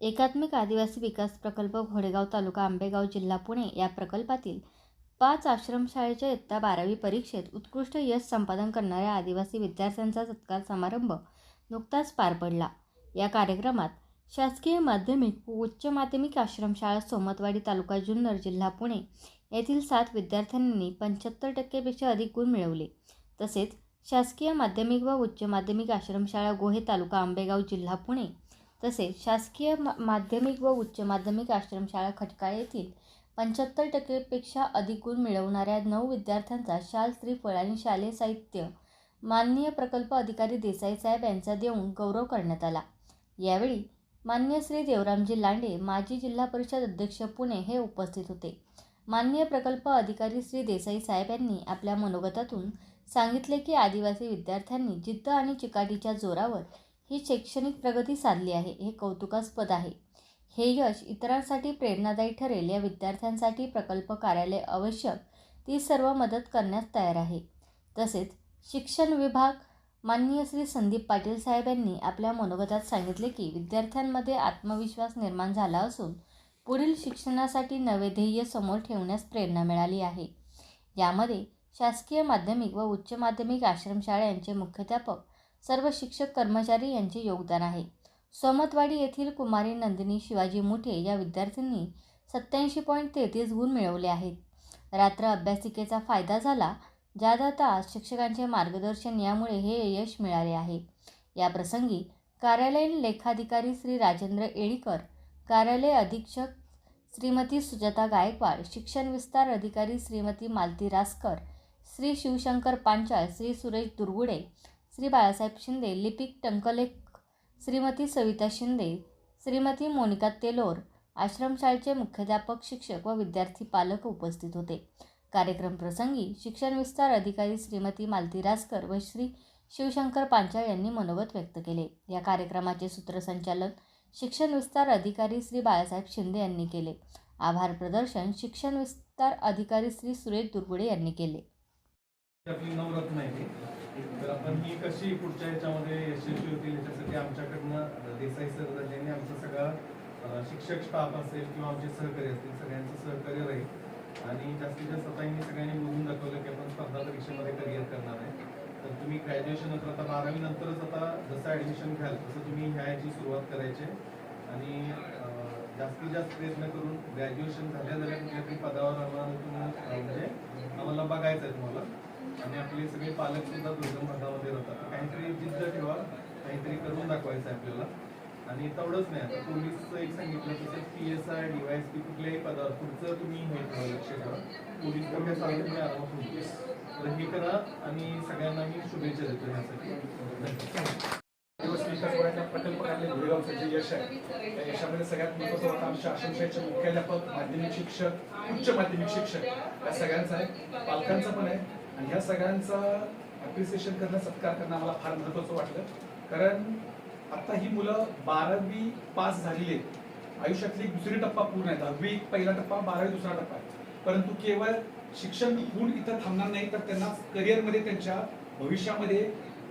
एकात्मिक आदिवासी विकास प्रकल्प घोडेगाव तालुका आंबेगाव जिल्हा पुणे या प्रकल्पातील पाच आश्रमशाळेच्या इयत्ता बारावी परीक्षेत उत्कृष्ट यश संपादन करणाऱ्या आदिवासी विद्यार्थ्यांचा सत्कार समारंभ नुकताच पार पडला. या कार्यक्रमात शासकीय माध्यमिक व उच्च माध्यमिक आश्रमशाळा सोमतवाडी तालुका जुन्नर जिल्हा पुणे येथील सात विद्यार्थ्यांनी पंच्याहत्तर टक्केपेक्षा अधिक गुण मिळवले. तसेच शासकीय माध्यमिक व उच्च माध्यमिक आश्रमशाळा गोहे तालुका आंबेगाव जिल्हा पुणे तसेच शासकीय मा माध्यमिक व उच्च माध्यमिक आश्रमशाळा खटकाळ येथील पंच्याहत्तर टक्केपेक्षा अधिक गुण मिळवणाऱ्या नऊ विद्यार्थ्यांचा शाल त्रिफळ आणि शालेय साहित्य माननीय प्रकल्प अधिकारी देसाई साहेब यांचा देऊन गौरव करण्यात आला. यावेळी मान्य श्री देवरामजी लांडे माजी जिल्हा परिषद अध्यक्ष पुणे हे उपस्थित होते. माननीय प्रकल्प अधिकारी श्री देसाई साहेब यांनी आपल्या मनोगतातून सांगितले की आदिवासी विद्यार्थ्यांनी जिद्द आणि चिकाटीच्या जोरावर ही शैक्षणिक प्रगती साधली आहे. हे कौतुकास्पद आहे. हे यश इतरांसाठी प्रेरणादायी ठरेल. या विद्यार्थ्यांसाठी प्रकल्प कार्यालय आवश्यक. ती सर्व मदत करण्यास तयार आहे. तसेच शिक्षण विभाग माननीय श्री संदीप पाटील साहेब यांनी आपल्या मनोगतात सांगितले की विद्यार्थ्यांमध्ये आत्मविश्वास निर्माण झाला असून पुढील शिक्षणासाठी नवे ध्येय समोर ठेवण्यास प्रेरणा मिळाली आहे. यामध्ये शासकीय माध्यमिक व उच्च माध्यमिक आश्रमशाळा यांचे मुख्याध्यापक सर्व शिक्षक कर्मचारी यांचे योगदान आहे. सोमतवाडी येथील कुमारी नंदिनी शिवाजी मुठे या विद्यार्थ्यांनी सत्याऐंशी पॉईंट तेहतीस गुण मिळवले आहेत. रात्र अभ्यासिकेचा फायदा झाला जादा तास शिक्षकांचे मार्गदर्शन यामुळे हे यश मिळाले आहे. या प्रसंगी कार्यालयीन लेखाधिकारी श्री राजेंद्र येळीकर कार्यालय अधीक्षक श्रीमती सुजाता गायकवाड शिक्षण विस्तार अधिकारी श्रीमती मालती रासकर श्री शिवशंकर पांचाळ श्री सुरेश दुर्गुडे श्री बाळासाहेब शिंदे लिपिक टंकलेख श्रीमती सविता शिंदे श्रीमती मोनिका तेलोर आश्रमशाळेचे मुख्याध्यापक शिक्षक व विद्यार्थी पालक उपस्थित होते. कार्यक्रम प्रसंगी शिक्षण विस्तार अधिकारी श्रीमती मालती रासकर व श्री शिवशंकर पांचाळ यांनी मनोगत व्यक्त केले. या कार्यक्रमाचे सूत्रसंचालन शिक्षण विस्तार अधिकारी श्री बाळासाहेब शिंदे यांनी केले. आभार प्रदर्शन शिक्षण विस्तार अधिकारी श्री सुरेश दुर्गुडे यांनी केले. तर आपण ही कशी पुढच्या याच्यामध्ये यशस्वी होतील याच्यासाठी आमच्याकडनं देसाई सर यांनी आमचा सगळा शिक्षक स्टाफ असेल किंवा आमचे सहकारी असतील सगळ्यांचं सहकार्य राहील. आणि जास्तीत जास्त आता सगळ्यांनी बोलून दाखवलं की आपण स्पर्धा परीक्षेमध्ये करिअर करणार आहे. तर तुम्ही ग्रॅज्युएशन नंतर आता बारावी नंतरच आता जसं ऍडमिशन घ्याल तसं तुम्ही ह्या याची सुरुवात करायची आहे. आणि जास्तीत जास्त प्रयत्न करून ग्रॅज्युएशन झाल्या झाल्या कुठल्या तरी पदावर आम्हाला तुम्ही म्हणजे आम्हाला बघायचं आहे तुम्हाला. आणि आपले सगळे पालक सुद्धा दुर्गम भागामध्ये राहतात. काहीतरी जिद्द ठेवा काहीतरी करून दाखवायचं आहे आपल्याला. आणि तेवढंच नाही आता पोलीसचं एक सांगितलं तसं P S I D Y S P कुठल्याही पदावर पुढचं तुम्ही हे ठेवा लक्ष ठेवा. पोलीस तर काय मी आरामात तर हे करा आणि सगळ्यांना मी शुभेच्छा देतो ह्यासाठी दिवस विकास वयाच्या प्रकल्प यश आहे त्या यशामध्ये सगळ्यात महत्वाचं होतं आमच्या आश्रमशाळेचे मुख्याध्यापक माध्यमिक शिक्षक उच्च माध्यमिक शिक्षक या सगळ्यांचा आहे. पालकांचा पण आहे. आणि ह्या सगळ्यांचा अप्रिसिएशन करणं सत्कार करणं आम्हाला फार महत्वाचं वाटलं. कारण आता ही मुलं बारावी पास झालेली आहेत. आयुष्यातली दुसरी टप्पा पूर्ण आहे. दहावी पहिला टप्पा बारावी दुसरा टप्पा आहे. परंतु केवळ शिक्षण होऊन इथं थांबणार नाही तर त्यांना करिअरमध्ये त्यांच्या भविष्यामध्ये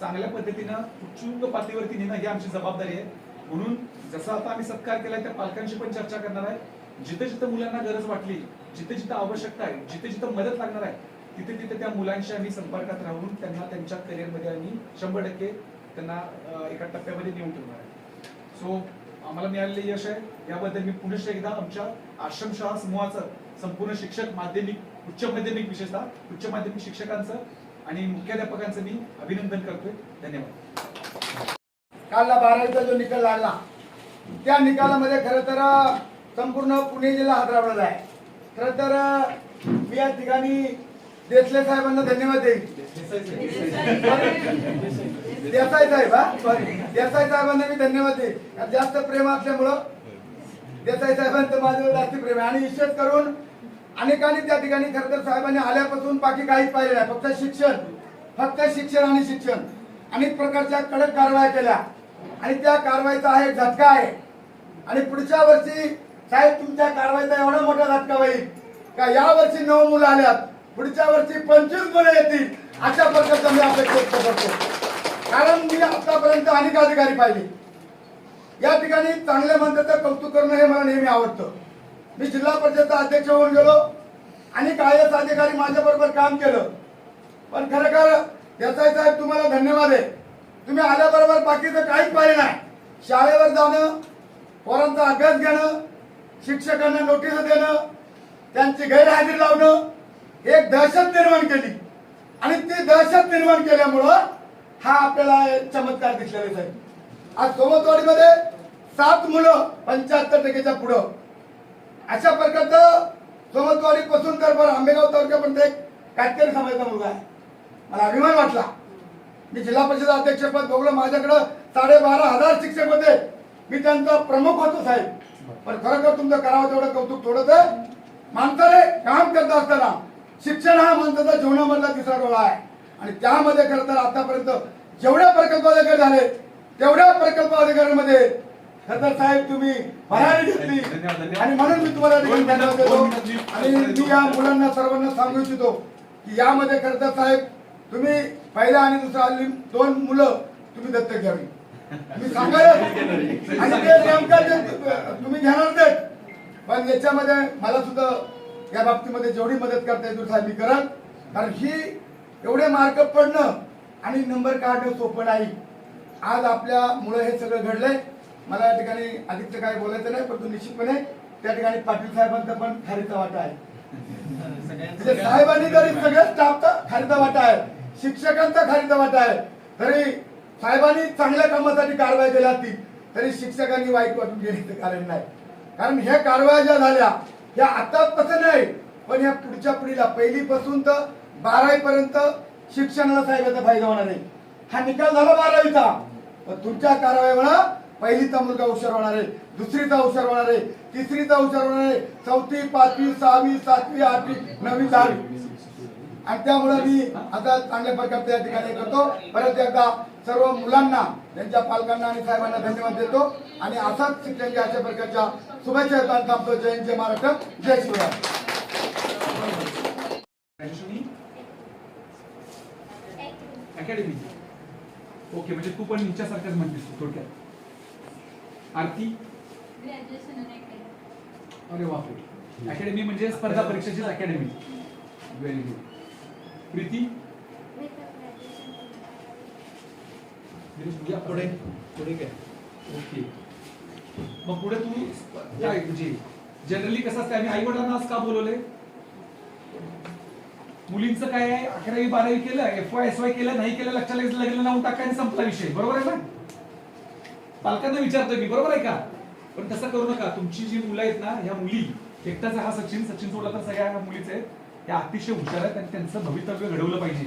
चांगल्या पद्धतीनं उच्चुंग पातळीवरती नेणं ही आमची जबाबदारी आहे. म्हणून जसं आता आम्ही सत्कार केला त्या पालकांशी पण चर्चा करणार आहे. जिथे जिथे मुलांना गरज वाटली जिथे जिथे आवश्यकता आहे जिथे जिथे मदत लागणार आहे तिथे तिथे त्या मुलांशी आम्ही संपर्कात राहून त्यांना त्यांच्या करिअरमध्ये आम्ही शंभर टक्के त्यांना एका टप्प्यामध्ये नेऊन ठेवणार आहे. सो आम्हाला मिळालेले यश आहे. याबद्दल मी पुनश्च एकदा आमच्या आश्रमशाळा समूहाचं संपूर्ण शिक्षक माध्यमिक उच्च माध्यमिक विशेषतः उच्च माध्यमिक शिक्षकांचं आणि मुख्याध्यापकांचं मी अभिनंदन करतोय. धन्यवाद. कालला बारावीचा जो निकाल लागला त्या निकालामध्ये खरं तर संपूर्ण पुणे जिल्हा हादरावलेला आहे. खरं तर मी या ठिकाणी देसले साहेबांना धन्यवाद देईल देसाई साहेब हा? सॉरी देसाई साहेबांना मी धन्यवाद देईल जास्त प्रेम असल्यामुळं देसाई साहेबांचं माझं जास्त प्रेम आहे. आणि विशेष करून अनेकांनी त्या ठिकाणी खरं तर साहेबांनी आल्यापासून बाकी काहीच पाहिलं नाही. फक्त शिक्षण. फक्त शिक्षण आणि शिक्षण. अनेक प्रकारच्या कडक कारवाया केल्या. आणि त्या कारवाईचा हा एक झटका आहे. आणि पुढच्या वर्षी साहेब तुमच्या कारवाईचा एवढा मोठा झटका होईल का? या वर्षी नऊ मुलं आल्यात. पुढच्या वर्षी पंचवीस मुलं येतील. अशा प्रकारचा मी अपेक्षा व्यक्त करतो कारण मी आतापर्यंत अनेक अधिकारी पाहिले. या ठिकाणी चांगले म्हणतात कौतुक करणं हे मला नेहमी आवडतं. मी जिल्हा परिषदचा अध्यक्ष होऊन गेलो. आणि आय एस अधिकारी माझ्याबरोबर काम केलं. पण खरं याचा साहेब तुम्हाला धन्यवाद आहे. तुम्ही आल्याबरोबर बाकीचं काहीच पाहिलं नाही. शाळेवर जाणं पोरांचा अभ्यास घेणं शिक्षकांना नोटीस देणं त्यांची गैरहजेरी लावणं एक दहशत निर्माण केली. आणि ती दहशत निर्माण केल्यामुळं हा आपल्याला चमत्कार दिसलेला आहे साहेब आज सोमतवाडीमध्ये सात मुलं पंच्याहत्तर टक्केच्या पुढं. अशा प्रकारचं सोमतवाडी पासून तर बरं आंबेगाव तालुक्यापर्यंत एक कातकरी समाजाचा मुलगा आहे. मला अभिमान वाटला. मी जिल्हा परिषद अध्यक्षपद बघलं. माझ्याकडं साडेबारा हजार शिक्षक होते. मी त्यांचा प्रमुख होतो साहेब. पण खरोखर तुमचं करावं तेवढं कौतुक थोडंसं. माणसं माणसाने काम करत असताना. शिक्षण हा माणसाचा जीवनामधला तिसरा डोळा आहे. आणि त्यामध्ये खरं तर आतापर्यंत जेवढ्या प्रकल्प अधिकारी झाले तेवढ्या प्रकल्प अधिकाऱ्यांमध्ये खरं तर साहेब तुम्ही भरारी घेतली. आणि म्हणून मी तुम्हाला आणि मी या मुलांना सर्वांना सांगू इच्छितो की यामध्ये खरं तर साहेब तुम्ही पहिला आणि दुसरा दोन मुलं तुम्ही दत्तक घ्यावी. मी सांगायला आणि ते नेमकं तुम्ही घेणार पण याच्यामध्ये मला सुद्धा या बाबतीमध्ये जेवढी मदत करता येईल साहेब मी करत. कारण ही एवढे मार्क पडणं आणि नंबर काढणं सोपं नाही. आज आपल्या मुळे हे सगळं घडलंय. मला या ठिकाणी अधिकचं काय बोलायचं नाही परंतु निश्चितपणे त्या ठिकाणी पाटील साहेबांचा पण खारीचा वाटा आहे. म्हणजे साहेबांनी जरी सगळ्या स्टाफचा खारीचा वाटा आहे शिक्षकांचा खारीचा वाटा आहे तरी साहेबांनी चांगल्या कामासाठी कारवाई केल्या ती तरी शिक्षकांनी वाईट वाटून घेण्याचं कारण नाही. कारण ह्या कारवाया ज्या झाल्या या आता नाही पण ह्या पुढच्या पिढीला पहिली पासून तर बारावी पर्यंत शिक्षणाला साहेबाचा फायदा होणार नाही. हा निकाल झाला बारावीचा. पण तुमच्या कारवाईमुळे पहिलीचा मुलगा हुशार होणार आहे दुसरीचा हुशार होणार आहे तिसरीचा हुशार होणार आहे चौथी पाचवी सहावी सातवी आठवी नववी दहावी. आणि त्यामुळे मी आता चांगल्या प्रकारचे या ठिकाणी करतो. परत एकदा सर्व मुलांना त्यांच्या पालकांना आणि साहेबांना धन्यवाद देतो. आणि असाच शिक्षण अशा प्रकारच्या शुभेच्छा येतात थांबतो. जय जय महाराष्ट्र जय शिवराय. अकॅडमी? ओके म्हणजे तू पण हिच्यासारखंच म्हणतेस थोडक्यात. आरती? अरे बापरे. अकॅडमी म्हणजे स्पर्धा परीक्षेचीच अकॅडमी. Very good Preeti? पुढे पुढे काय ओके. मग पुढे तू काय म्हणजे जनरली कसं असतं आम्ही आई वडिलांना आज का बोलवले? मुलींचं काय आहे? अकरावी बारावी केलं? एफ वाय एस वाय केलं? नाही केलं? लक्षात लगेच लग्न लावून टाकायला संपला विषय. बरोबर आहे ना? पालकांना विचारतोय मी. बरोबर आहे का? पण तसं करू नका. तुमची जी मुलं आहेत ना ह्या मुली एकटाच हा सचिन. सचिन सोडला तर सगळ्या ह्या मुलीच आहेत. त्या अतिशय हुशार आहेत आणि त्यांचं भवितव्य घडवलं पाहिजे.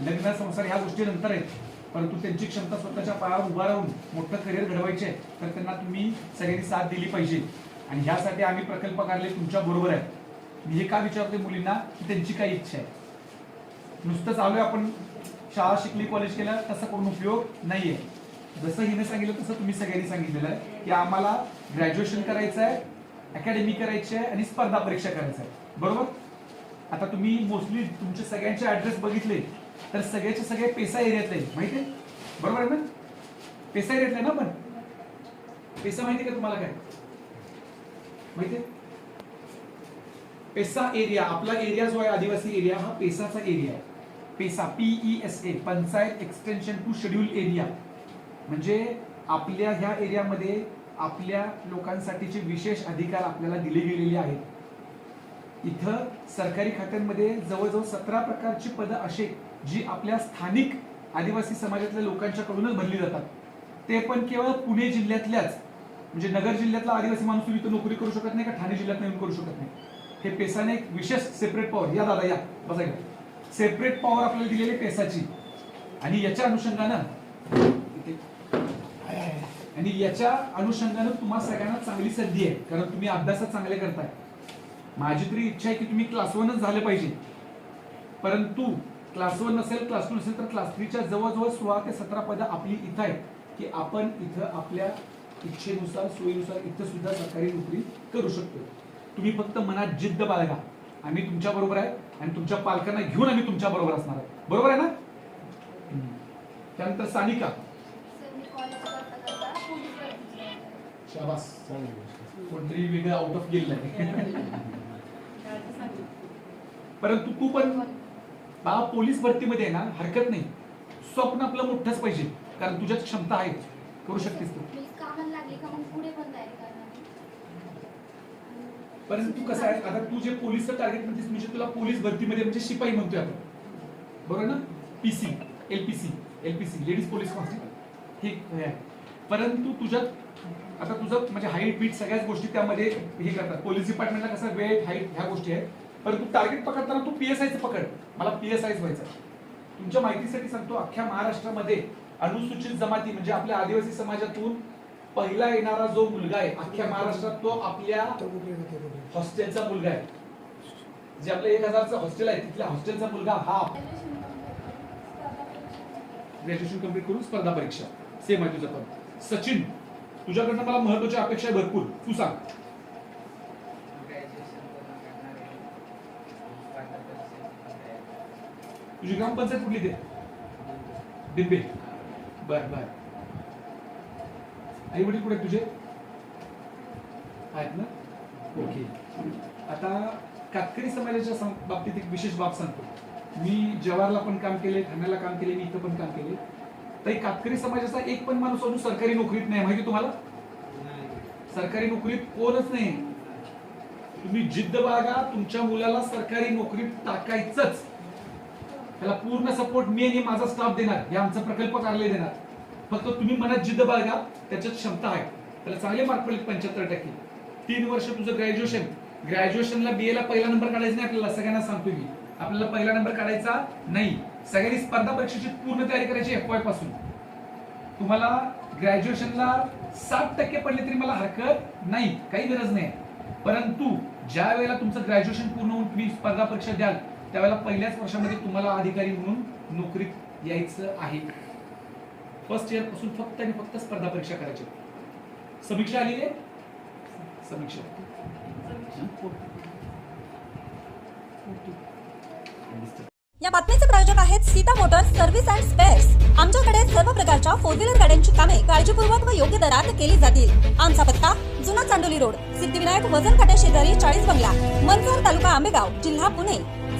लग्न संसार ह्या गोष्टी नंतर आहेत. परंतु त्यांची क्षमता स्वतःच्या पायावर उभा राहून मोठं करिअर घडवायचे आहे तर त्यांना तुम्ही सगळ्यांनी साथ दिली पाहिजे. आणि ह्यासाठी आम्ही प्रकल्प काढले तुमच्या बरोबर आहे मी हे का विचारतोय मुलींना? की त्यांची काय इच्छा आहे. नुसतंच आलोय आपण. शाळा शिकली कॉलेज केलं तसा कोण उपयोग नाहीये. जसं हिने सांगितलं तसं तुम्ही सगळ्यांनी सांगितलेलं आहे की आम्हाला ग्रॅज्युएशन करायचं आहे अकॅडमी करायची आहे आणि स्पर्धा परीक्षा करायचं आहे बरोबर? आता तुम्ही मोस्टली तुमचे सगळ्यांचे ऍड्रेस बघितले तर सगळ्याचे सगळे पेसा एरियातले माहिती आहे? बरोबर आहे ना? पेसा एरियातले ना पण? पेसा माहिती का तुम्हाला काय? माहिती आहे? पेसा एरिया आपला एरिया जो आहे आदिवासी एरिया हा पेसाचा एरिया आहे. PESA P E S A panchayat extension to schedule area म्हणजे आपल्या ह्या एरियामध्ये आपल्या लोकांसाठीचे विशेष अधिकार आपल्याला दिले गेलेले आहेत. इथं सरकारी खात्यांमध्ये जवळजवळ सतरा प्रकारची पदं असे जी आपल्या स्थानिक आदिवासी समाजातल्या लोकांच्याकडूनच भरली जातात. ते पण केवळ पुणे जिल्ह्यातल्याच म्हणजे नगर जिल्ह्यातला आदिवासी माणूस इथं नोकरी करू शकत नाही का? ठाणे जिल्ह्यात येऊन करू शकत नाही. हे पेसाने एक विशेष सेपरेट पॉवर या दादा या. बघा सेपरेट पॉवर आपल्याला दिलेली पेसाची. आणि याच्या अनुषंगानं आणि याच्या अनुषंगानं तुम्हाला सगळ्यांना चांगली संधी आहे. कारण तुम्ही अभ्यासात चांगले करताय. माझी तरी इच्छा आहे की तुम्ही क्लास वनच झाले पाहिजे. परंतु क्लास वन नसेल क्लास टू नसेल तर क्लास थ्रीच्या जवळजवळ सोळा ते सतरा पदं आपली इथं आहेत की आपण इथं आपल्या इच्छेनुसार सोयीनुसार इथं सुद्धा सरकारी नोकरी करू शकतो. तुम्ही फक्त मनात जिद्द बाळगा. आम्ही तुमच्या बरोबर आहे आणि तुमच्या पालकांना घेऊन आम्ही तुमच्या बरोबर असणार आहे. बरोबर आहे ना? त्यानंतर सानिका. शाबास. कोणतरी वेगळं आउट ऑफ गेलं नाही. परंतु तू पण बाबा पोलीस भरतीमध्ये आहे ना हरकत नाही. स्वप्न आपलं मोठंच पाहिजे कारण तुझ्यात क्षमता आहे. करू शकतेस तू. परंतु कसं आहे आता तू जे पोलीसचं टार्गेट म्हणतेस म्हणजे तुला पोलीस भरतीमध्ये म्हणजे शिपाई म्हणतोय आपण. बरोबर ना? PC LPC LPC ladies police constable हे आहे. परंतु तुझ्यात आता तुझं म्हणजे हाईट बीट सगळ्याच गोष्टी त्यामध्ये हे करतात. पोलीस डिपार्टमेंटला कसं वेट हाईट ह्या गोष्टी आहेत. परंतु टार्गेट पकडताना तू पीएसआयचं पकड. मला पीएसआयच व्हायचं तुमच्या माहितीसाठी सांगतो अख्ख्या महाराष्ट्रामध्ये अनुसूचित जमाती म्हणजे आपल्या आदिवासी समाजातून पहिला येणारा जो मुलगा आहे अख्ख्या महाराष्ट्रात तो आपल्या हॉस्टेलचा मुलगा आहे. जे आपलं एक हजारचं हॉस्टेल आहे तिथल्या हॉस्टेलचा मुलगा हा ग्रॅज्युएशन कंप्लीट करून स्पर्धा परीक्षा. सेम आहे तुझं पण. सचिन तुझ्याकडनं मला महत्त्वाच्या अपेक्षा आहे भरपूर. तू सांग. तुझी ग्रामपंचायत कुठली ते? डिब्बे बर बर. आई वडील कुठे तुझे? आहेत ना? ओके. आता कातकरी समाजाच्या बाबतीत एक विशेष बाब सांगतो. मी जवाहरला पण काम केले ठाण्याला काम केले मी इथं पण काम केले तर एक कातकरी समाजाचा एक पण माणूस अजून सरकारी नोकरीत नाही माहिती तुम्हाला? सरकारी नोकरीत कोणच नाही. तुम्ही जिद्द बाळगा तुमच्या मुलाला सरकारी नोकरीत टाकायचंच. त्याला पूर्ण सपोर्ट मी आणि माझा स्टाफ देणार. हे आमचा प्रकल्प कार्यालय देणार. फक्त तुम्ही मनात जिद्द बाळगा त्याच्यात क्षमता आहे. त्याला चांगले मार्क पडले पंच्याहत्तर टक्के. तीन वर्ष तुझं ग्रॅज्युएशन ग्रॅज्युएशनला बी ला पहिला नंबर काढायचा नाही आपल्याला सगळ्यांना सांगतो मी. आपल्याला पहिला नंबर काढायचा नाही. सगळ्यांनी स्पर्धा परीक्षेची पूर्ण तयारी करायची एफ वायपासून. तुम्हाला ग्रॅज्युएशनला सात टक्के पडले तरी मला हरकत नाही. काही गरज नाही. परंतु ज्या वेळेला तुमचं ग्रॅज्युएशन पूर्ण होऊन तुम्ही स्पर्धा परीक्षा द्याल त्यावेळेला पहिल्याच वर्षामध्ये तुम्हाला अधिकारी म्हणून नोकरीत यायचं आहे. फर्स्ट इयरपासून फक्त आणि फक्त स्पर्धा परीक्षा करायची समीक्षा आलेली आहे? समीक्षा. या बातमीचे प्रायोजक आहेत Sita motors service and spares आमच्याकडे सर्व प्रकारच्या फोर व्हीलर गाड्यांची कामे काळजीपूर्वक व योग्य दरात केली जातील. आमचा पत्ता जुना चांडोली रोड सिद्धिविनायक वजन काट्या शेजारी चाळीस बंगला मनसर तालुका आंबेगाव जिल्हा पुणे.